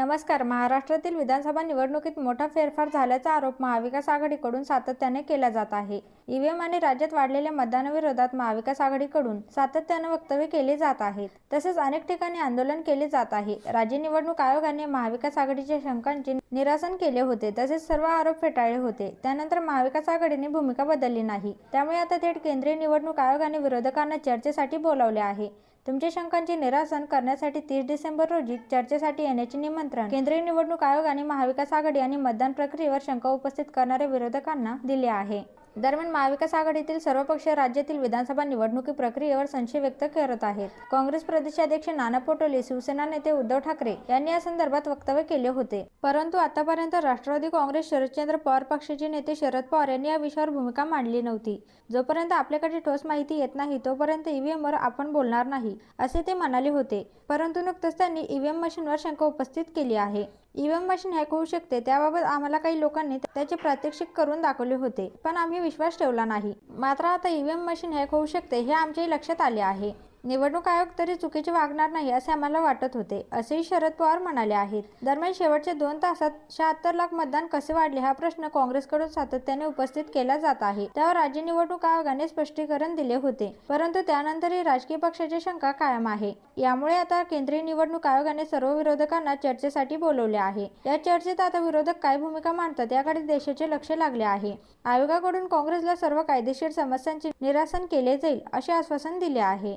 नमस्कार. महाराष्ट्रातील विधानसभा निवडणुकीत मोठा फेरफार झाल्याचा आरोप महाविकास आघाडीकडून सातत्याने केला जात आहे. ईव्हीएम आणि राज्यात वाढलेल्या मतदानाविरोधात महाविकास आघाडीकडून सातत्याने वक्तव्य केले जात आहेत. तसेच अनेक ठिकाणी आंदोलन केले जात आहे. राज्य निवडणूक आयोगाने महाविकास आघाडीच्या शंकांचे निरासन केले होते. तसेच सर्व आरोप फेटाळले होते. त्यानंतर महाविकास आघाडीने भूमिका बदलली नाही. त्यामुळे आता थेट केंद्रीय निवडणूक आयोगाने विरोधकांना चर्चेसाठी बोलावले आहे. तुमच्या शंकांचे निरासन करण्यासाठी तीस डिसेंबर रोजी चर्चेसाठी येण्याचे निमंत्रण. केंद्रीय निवडणूक आयोग आणि महाविकास आघाडी आणि मतदान प्रक्रियेवर शंका उपस्थित करणाऱ्या विरोधकांना दिले आहे. दरम्यान महाविकास आघाडीतील सर्व पक्ष राज्यातील विधानसभा निवडणुकी प्रक्रियेवर संशय व्यक्त करत आहेत. काँग्रेस प्रदेशाध्यक्ष नाना पटोले शिवसेना नेते उद्धव ठाकरे यांनी या संदर्भात वक्तव्य केले होते. परंतु आतापर्यंत राष्ट्रवादी काँग्रेस शरदचंद्र पवार पक्षाचे नेते शरद पवार यांनी या विषयावर भूमिका मांडली नव्हती. जोपर्यंत आपल्याकडे ठोस माहिती येत नाही तोपर्यंत ईव्हीएमवर आपण बोलणार नाही असे ते म्हणाले होते. परंतु नुकतंच त्यांनी ईव्हीएम मशीनवर शंका उपस्थित केली आहे. ईव्हीएम मशीन हॅक होऊ शकते. त्याबाबत आम्हाला काही लोकांनी त्याचे प्रात्यक्षिक करून दाखवले होते. पण आम्ही विश्वास ठेवला नाही. मात्र आता ईव्हीएम मशीन हॅक होऊ शकते हे आमच्याही लक्षात आले आहे. निवडणूक आयोग तरी चुकीचे वागणार नाही असे आम्हाला वाटत होते असेही शरद पवार म्हणाले आहेत. दरम्यान शेवटच्या दोन तासात शहात्तर लाख मतदान कसे वाढले हा प्रश्न काँग्रेसकडून सातत्याने उपस्थित केला जात आहे. त्यावर राज्य निवडणूक आयोगाने स्पष्टीकरण दिले होते परंतु त्यानंतरही राजकीय पक्षाची शंका कायम आहे. यामुळे आता केंद्रीय निवडणूक आयोगाने सर्व विरोधकांना चर्चेसाठी बोलवले आहे. या चर्चेत आता विरोधक काय भूमिका मांडतात याकडे देशाचे लक्ष लागले आहे. आयोगाकडून काँग्रेसला सर्व कायदेशीर समस्यांचे निरासन केले जाईल असे आश्वासन दिले आहे.